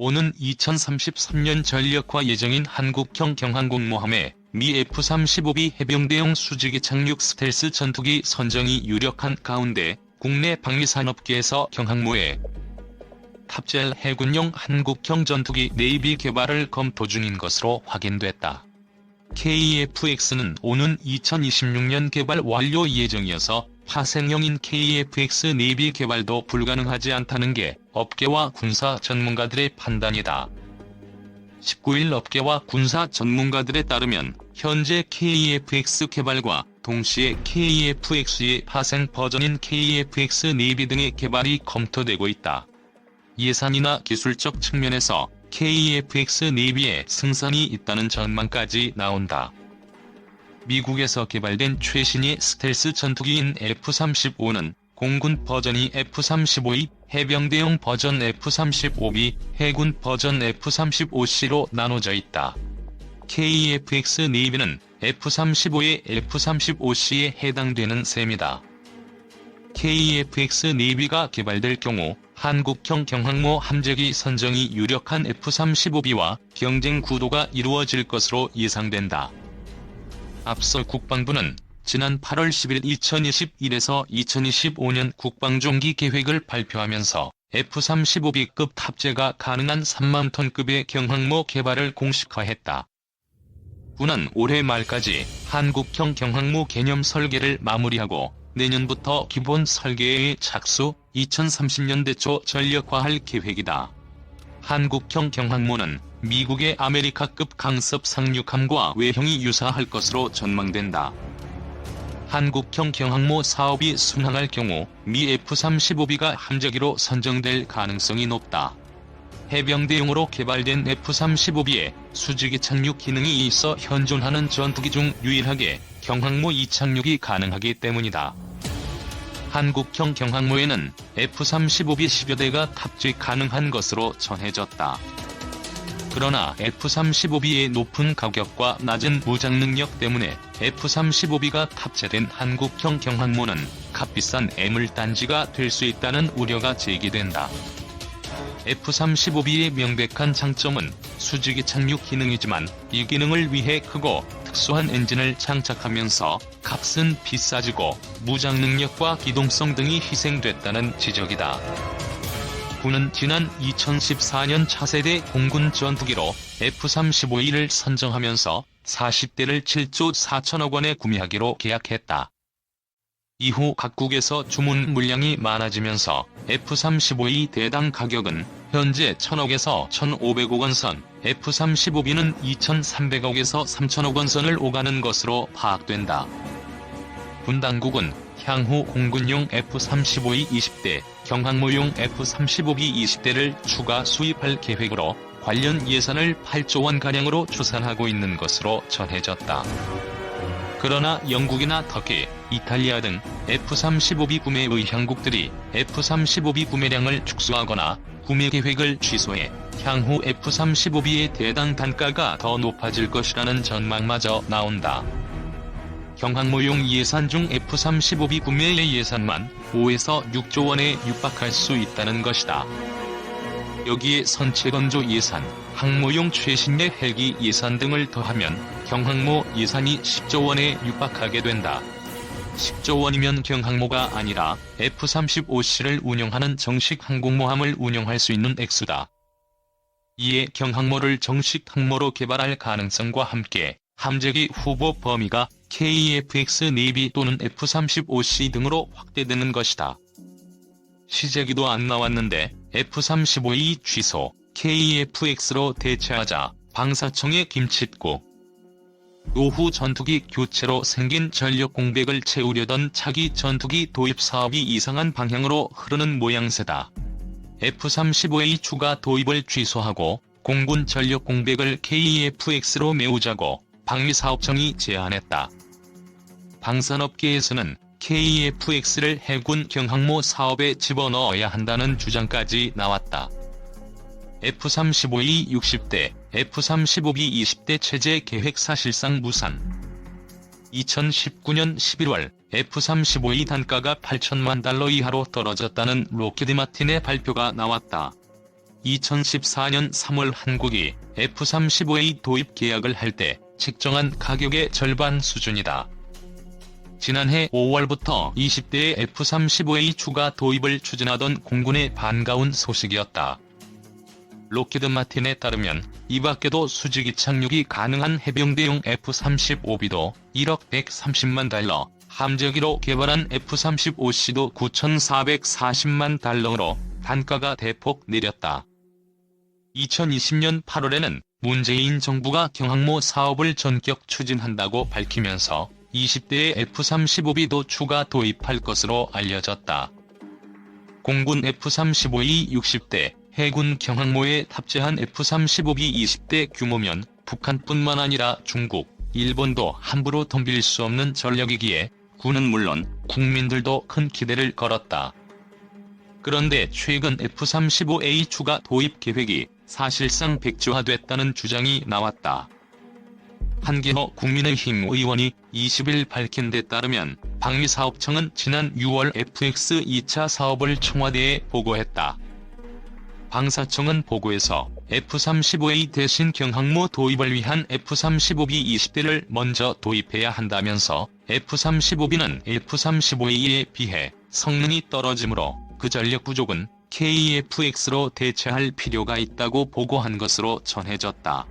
오는 2033년 전력화 예정인 한국형 경항공모함에 미 F-35B 해병대용 수직의 착륙 스텔스 전투기 선정이 유력한 가운데 국내 방위산업계에서 경항모에 탑재할 해군용 한국형 전투기 네이비 개발을 검토 중인 것으로 확인됐다. KF-X는 오는 2026년 개발 완료 예정이어서 파생형인 KF-X 네이비 개발도 불가능하지 않다는 게 업계와 군사 전문가들의 판단이다. 19일 업계와 군사 전문가들에 따르면 현재 KF-X 개발과 동시에 KF-X의 파생 버전인 KF-X 네이비 등의 개발이 검토되고 있다. 예산이나 기술적 측면에서 KF-X 네이비의 승산이 있다는 전망까지 나온다. 미국에서 개발된 최신의 스텔스 전투기인 F-35는 공군 버전이 F-35E, 해병대용 버전 F-35B, 해군 버전 F-35C로 나눠져 있다. KF-X 네이비는 F-35의 F-35C에 해당되는 셈이다. KF-X 네이비가 개발될 경우 한국형 경항모 함재기 선정이 유력한 F-35B와 경쟁 구도가 이루어질 것으로 예상된다. 앞서 국방부는 지난 8월 10일 2021에서 2025년 국방종기 계획을 발표하면서 F-35B급 탑재가 가능한 3만 톤급의 경항모 개발을 공식화했다. 군은 올해 말까지 한국형 경항모 개념 설계를 마무리하고 내년부터 기본 설계에 착수, 2030년대 초 전력화할 계획이다. 한국형 경항모는 미국의 아메리카급 강습 상륙함과 외형이 유사할 것으로 전망된다. 한국형 경항모 사업이 순항할 경우 미 F-35B가 함재기로 선정될 가능성이 높다. 해병대용으로 개발된 F-35B에 수직의 착륙 기능이 있어 현존하는 전투기 중 유일하게 경항모 이착륙이 가능하기 때문이다. 한국형 경항모에는 F-35B 10여 대가 탑재 가능한 것으로 전해졌다. 그러나 F-35B의 높은 가격과 낮은 무장 능력 때문에 F-35B가 탑재된 한국형 경항모는 값비싼 애물단지가 될 수 있다는 우려가 제기된다. F-35B의 명백한 장점은 수직의 착륙 기능이지만 이 기능을 위해 크고 특수한 엔진을 장착하면서 값은 비싸지고 무장 능력과 기동성 등이 희생됐다는 지적이다. 군은 지난 2014년 차세대 공군 전투기로 F-35E를 선정하면서 40대를 7조 4천억 원에 구매하기로 계약했다. 이후 각국에서 주문 물량이 많아지면서 F-35E 대당 가격은 현재 1000억에서 1500억 원 선, F-35B는 2300억에서 3000억 원 선을 오가는 것으로 파악된다. 군 당국은 향후 공군용 F-35E 20대, 경항모용 F-35B 20대를 추가 수입할 계획으로 관련 예산을 8조 원가량으로 추산하고 있는 것으로 전해졌다. 그러나 영국이나 터키, 이탈리아 등 F-35B 구매 의향국들이 F-35B 구매량을 축소하거나 구매 계획을 취소해 향후 F-35B의 대당 단가가 더 높아질 것이라는 전망마저 나온다. 경항모용 예산 중 F-35B 구매의 예산만 5에서 6조 원에 육박할 수 있다는 것이다. 여기에 선체 건조 예산, 항모용 최신의 헬기 예산 등을 더하면 경항모 예산이 10조 원에 육박하게 된다. 10조 원이면 경항모가 아니라 F-35C를 운영하는 정식 항공모함을 운영할 수 있는 액수다. 이에 경항모를 정식 항모로 개발할 가능성과 함께 함재기 후보 범위가 KF-X 네이비 또는 F-35C 등으로 확대되는 것이다. 시제기도 안 나왔는데 F-35E 취소, KF-X로 대체하자 방사청의 김칫국. 노후 전투기 교체로 생긴 전력 공백을 채우려던 차기 전투기 도입 사업이 이상한 방향으로 흐르는 모양새다. F-35A 추가 도입을 취소하고 공군 전력 공백을 KF-X로 메우자고 방위사업청이 제안했다. 방산업계에서는 KF-X를 해군 경항모 사업에 집어넣어야 한다는 주장까지 나왔다. F-35E 60대, F-35B 20대 체제 계획 사실상 무산. 2019년 11월 F-35E 단가가 8천만 달러 이하로 떨어졌다는 로키드 마틴의 발표가 나왔다. 2014년 3월 한국이 F-35A 도입 계약을 할 때 책정한 가격의 절반 수준이다. 지난해 5월부터 20대의 F-35A 추가 도입을 추진하던 공군의 반가운 소식이었다. 로키드 마틴에 따르면 이 밖에도 수직이 착륙이 가능한 해병대용 F-35B도 1억 130만 달러, 함재기로 개발한 F-35C도 9,440만 달러로 단가가 대폭 내렸다. 2020년 8월에는 문재인 정부가 경항모 사업을 전격 추진한다고 밝히면서 20대의 F-35B도 추가 도입할 것으로 알려졌다. 공군 F-35이 60대, 해군 경항모에 탑재한 F-35B 20대 규모면 북한뿐만 아니라 중국, 일본도 함부로 덤빌 수 없는 전력이기에 군은 물론 국민들도 큰 기대를 걸었다. 그런데 최근 F-35A 추가 도입 계획이 사실상 백지화됐다는 주장이 나왔다. 한기호 국민의힘 의원이 20일 밝힌 데 따르면 방위사업청은 지난 6월 FX 2차 사업을 청와대에 보고했다. 방사청은 보고에서 F-35A 대신 경항모 도입을 위한 F-35B 20대를 먼저 도입해야 한다면서 F-35B는 F-35A에 비해 성능이 떨어지므로 그 전력 부족은 KF-X로 대체할 필요가 있다고 보고한 것으로 전해졌다.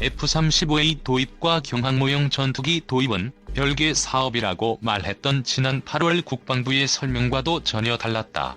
F-35A 도입과 경항모형 전투기 도입은 별개 사업이라고 말했던 지난 8월 국방부의 설명과도 전혀 달랐다.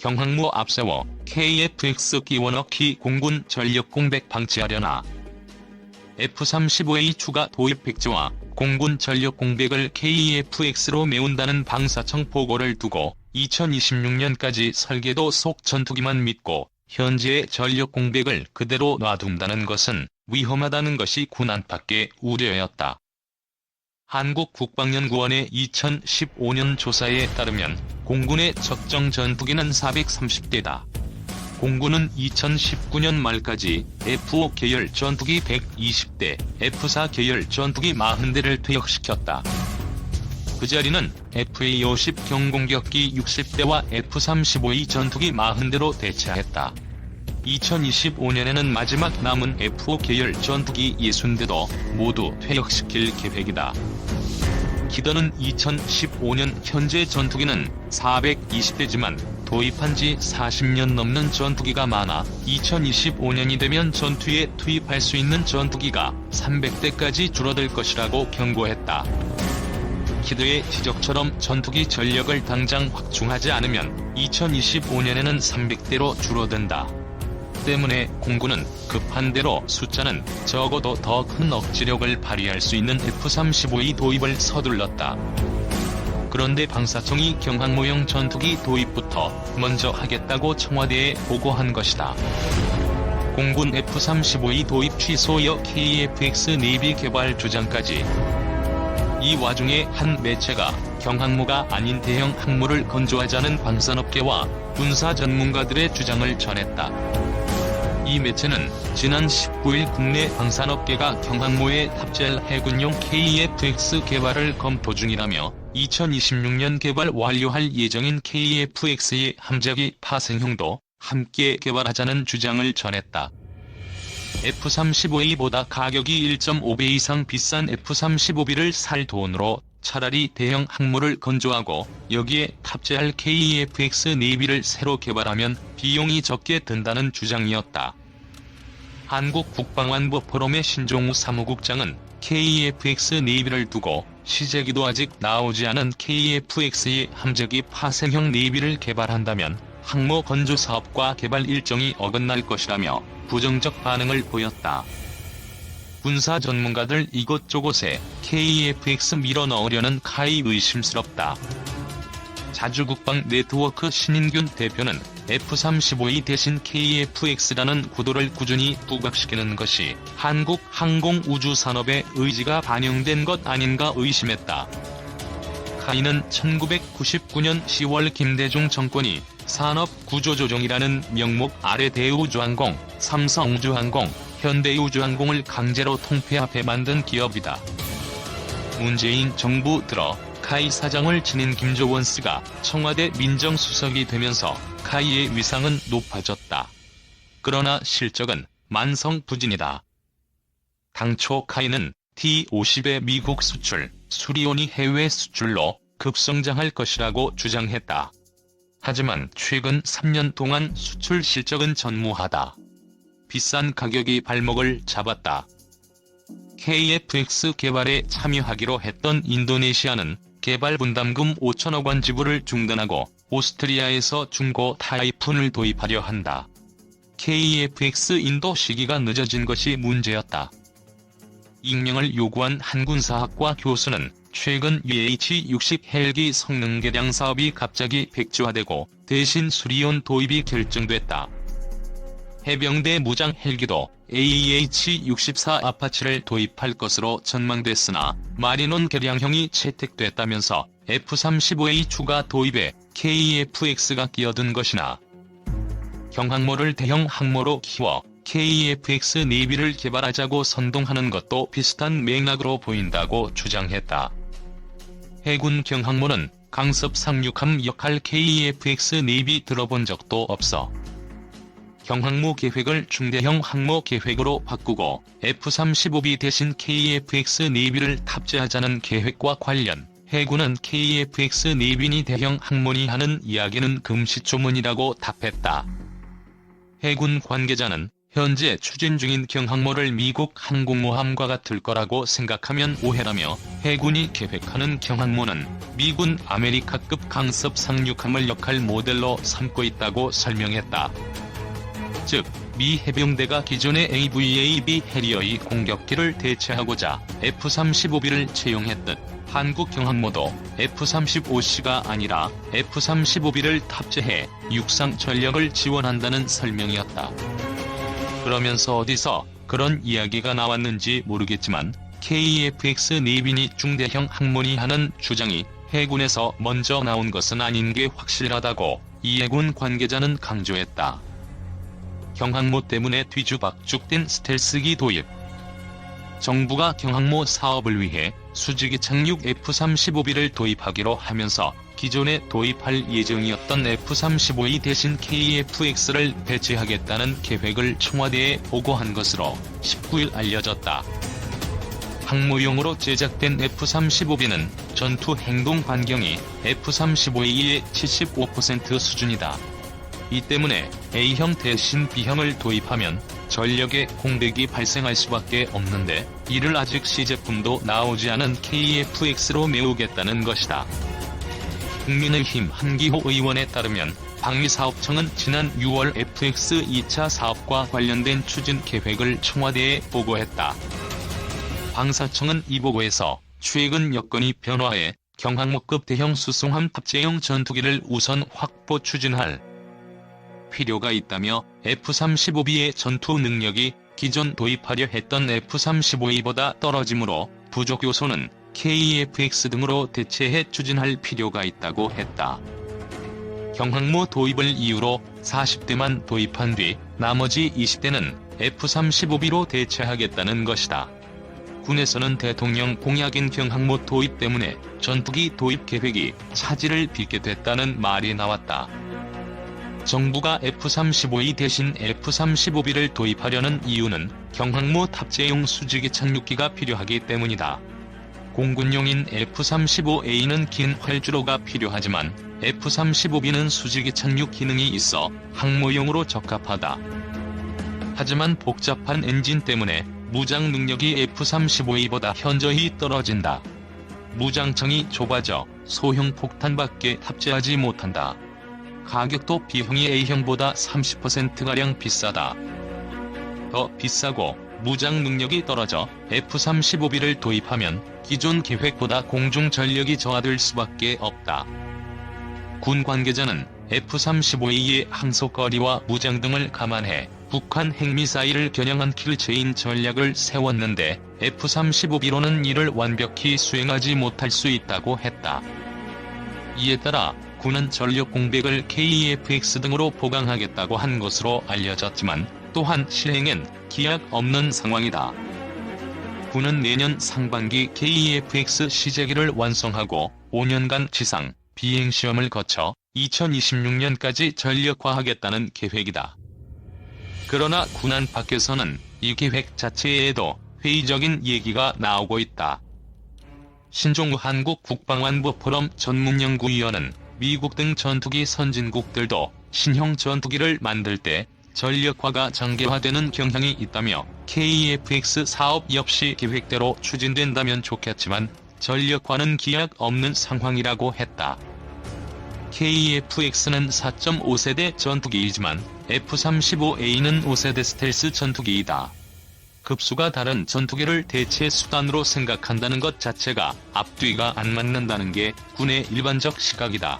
경항모 앞세워 KF-X 끼워넣기 공군 전력 공백 방지하려나 F-35A 추가 도입 백지와 공군 전력 공백을 KF-X로 메운다는 방사청 보고를 두고 2026년까지 설계도 속 전투기만 믿고 현재의 전력 공백을 그대로 놔둔다는 것은 위험하다는 것이 군 안팎의 우려였다. 한국국방연구원의 2015년 조사에 따르면 공군의 적정 전투기는 430대다. 공군은 2019년 말까지 F5 계열 전투기 120대, F4 계열 전투기 40대를 퇴역시켰다. 그 자리는 FA-50 경공격기 60대와 F-35E 전투기 40대로 대체했다. 2025년에는 마지막 남은 F5 계열 전투기 60대도 모두 퇴역시킬 계획이다. 기더는 2015년 현재 전투기는 420대지만 도입한 지 40년 넘는 전투기가 많아 2025년이 되면 전투에 투입할 수 있는 전투기가 300대까지 줄어들 것이라고 경고했다. 키드의 지적처럼 전투기 전력을 당장 확충하지 않으면 2025년에는 300대로 줄어든다. 때문에 공군은 급한 대로 숫자는 적어도 더 큰 억지력을 발휘할 수 있는 F-35E 도입을 서둘렀다. 그런데 방사청이 경항모형 전투기 도입부터 먼저 하겠다고 청와대에 보고한 것이다. 공군 F-35E 도입 취소여 KF-X 내비 개발 주장까지 이 와중에 한 매체가 경항모가 아닌 대형 항모를 건조하자는 방산업계와 군사 전문가들의 주장을 전했다. 이 매체는 지난 19일 국내 방산업계가 경항모에 탑재할 해군용 KF-X 개발을 검토 중이라며 2026년 개발 완료할 예정인 KF-X의 함재기 파생형도 함께 개발하자는 주장을 전했다. F-35A보다 가격이 1.5배 이상 비싼 F-35B를 살 돈으로 차라리 대형 항모를 건조하고 여기에 탑재할 KF-X 내비를 새로 개발하면 비용이 적게 든다는 주장이었다. 한국 국방안보 포럼의 신종우 사무국장은 KF-X 내비를 두고 시제기도 아직 나오지 않은 KF-X의 함재기 파생형 내비를 개발한다면 항모 건조 사업과 개발 일정이 어긋날 것이라며 부정적 반응을 보였다. 군사 전문가들 이곳저곳에 KF-X 밀어 넣으려는 카이 의심스럽다. 자주국방 네트워크 신인균 대표는 F-35E 대신 KF-X라는 구도를 꾸준히 부각시키는 것이 한국 항공우주산업의 의지가 반영된 것 아닌가 의심했다. 카이는 1999년 10월 김대중 정권이 산업구조조정이라는 명목 아래 대우주항공, 삼성우주항공, 현대우주항공을 강제로 통폐합해 만든 기업이다. 문재인 정부 들어 카이 사장을 지닌 김조원스가 청와대 민정수석이 되면서 카이의 위상은 높아졌다. 그러나 실적은 만성부진이다. 당초 카이는 T50의 미국 수출, 수리온이 해외 수출로 급성장할 것이라고 주장했다. 하지만 최근 3년 동안 수출 실적은 전무하다. 비싼 가격이 발목을 잡았다. KFX 개발에 참여하기로 했던 인도네시아는 개발 분담금 5천억 원 지불을 중단하고 오스트리아에서 중고 타이푼을 도입하려 한다. KFX 인도 시기가 늦어진 것이 문제였다. 익명을 요구한 한 군사학과 교수는 최근 UH-60 헬기 성능 개량 사업이 갑자기 백지화되고 대신 수리온 도입이 결정됐다. 해병대 무장 헬기도 AH-64 아파치를 도입할 것으로 전망됐으나 마리논 개량형이 채택됐다면서 F-35A 추가 도입에 KFX가 끼어든 것이나 경항모를 대형 항모로 키워 KFX 내비를 개발하자고 선동하는 것도 비슷한 맥락으로 보인다고 주장했다. 해군 경항모는 강습 상륙함 역할 KFX 내비 들어본 적도 없어. 경항모 계획을 중대형 항모 계획으로 바꾸고 F-35B 대신 KFX 내비를 탑재하자는 계획과 관련 해군은 KFX 내비니 대형 항모니 하는 이야기는 금시초문이라고 답했다. 해군 관계자는 현재 추진 중인 경항모를 미국 항공모함과 같을 거라고 생각하면 오해라며 해군이 계획하는 경항모는 미군 아메리카급 강습 상륙함을 역할 모델로 삼고 있다고 설명했다. 즉, 미 해병대가 기존의 AVAB 해리어의 공격기를 대체하고자 F-35B를 채용했듯 한국 경항모도 F-35C가 아니라 F-35B를 탑재해 육상 전력을 지원한다는 설명이었다. 그러면서 어디서 그런 이야기가 나왔는지 모르겠지만 KFX 내빈이 중대형 항모니 하는 주장이 해군에서 먼저 나온 것은 아닌 게 확실하다고 이 해군 관계자는 강조했다. 경항모 때문에 뒤죽박죽된 스텔스기 도입 정부가 경항모 사업을 위해 수직이 착륙 F-35B를 도입하기로 하면서 기존에 도입할 예정이었던 F-35E 대신 KF-X를 배치하겠다는 계획을 청와대에 보고한 것으로 19일 알려졌다. 항모용으로 제작된 F-35B는 전투 행동 반경이 F-35E의 75% 수준이다. 이 때문에 A형 대신 B형을 도입하면 전력의 공백이 발생할 수밖에 없는데 이를 아직 시제품도 나오지 않은 KF-X로 메우겠다는 것이다. 국민의힘 한기호 의원에 따르면 방위사업청은 지난 6월 FX 2차 사업과 관련된 추진 계획을 청와대에 보고했다. 방사청은 이 보고에서 최근 여건이 변화해 경항모급 대형 수송함 탑재용 전투기를 우선 확보 추진할 필요가 있다며 F-35B의 전투 능력이 기존 도입하려 했던 F-35E보다 떨어지므로 부족 요소는 KF-X 등으로 대체해 추진할 필요가 있다고 했다. 경항모 도입을 이유로 40대만 도입한 뒤 나머지 20대는 F-35B로 대체하겠다는 것이다. 군에서는 대통령 공약인 경항모 도입 때문에 전투기 도입 계획이 차질을 빚게 됐다는 말이 나왔다. 정부가 F-35E 대신 F-35B를 도입하려는 이유는 경항모 탑재용 수직이 착륙기가 필요하기 때문이다. 공군용인 F-35A는 긴 활주로가 필요하지만 F-35B는 수직이 착륙 기능이 있어 항모용으로 적합하다. 하지만 복잡한 엔진 때문에 무장 능력이 F-35E보다 현저히 떨어진다. 무장청이 좁아져 소형 폭탄밖에 탑재하지 못한다. 가격도 B형이 A형보다 30%가량 비싸다. 더 비싸고 무장 능력이 떨어져 F-35B를 도입하면 기존 계획보다 공중 전력이 저하될 수밖에 없다. 군 관계자는 F-35A의 항속거리와 무장 등을 감안해 북한 핵미사일을 겨냥한 킬체인 전략을 세웠는데 F-35B로는 이를 완벽히 수행하지 못할 수 있다고 했다. 이에 따라 군은 전력 공백을 KF-X 등으로 보강하겠다고 한 것으로 알려졌지만 또한 실행엔 기약 없는 상황이다. 군은 내년 상반기 KEFX 시제기를 완성하고 5년간 지상, 비행 시험을 거쳐 2026년까지 전력화하겠다는 계획이다. 그러나 군안 밖에서는 이 계획 자체에도 회의적인 얘기가 나오고 있다. 신종우 한국 국방안보 포럼 전문연구위원은 미국 등 전투기 선진국들도 신형 전투기를 만들 때 전력화가 전개화되는 경향이 있다며 KEFX 사업 역시 계획대로 추진된다면 좋겠지만 전력화는 기약 없는 상황이라고 했다. KEFX는 4.5세대 전투기이지만 F-35A는 5세대 스텔스 전투기이다. 급수가 다른 전투기를 대체 수단으로 생각한다는 것 자체가 앞뒤가 안 맞는다는 게 군의 일반적 시각이다.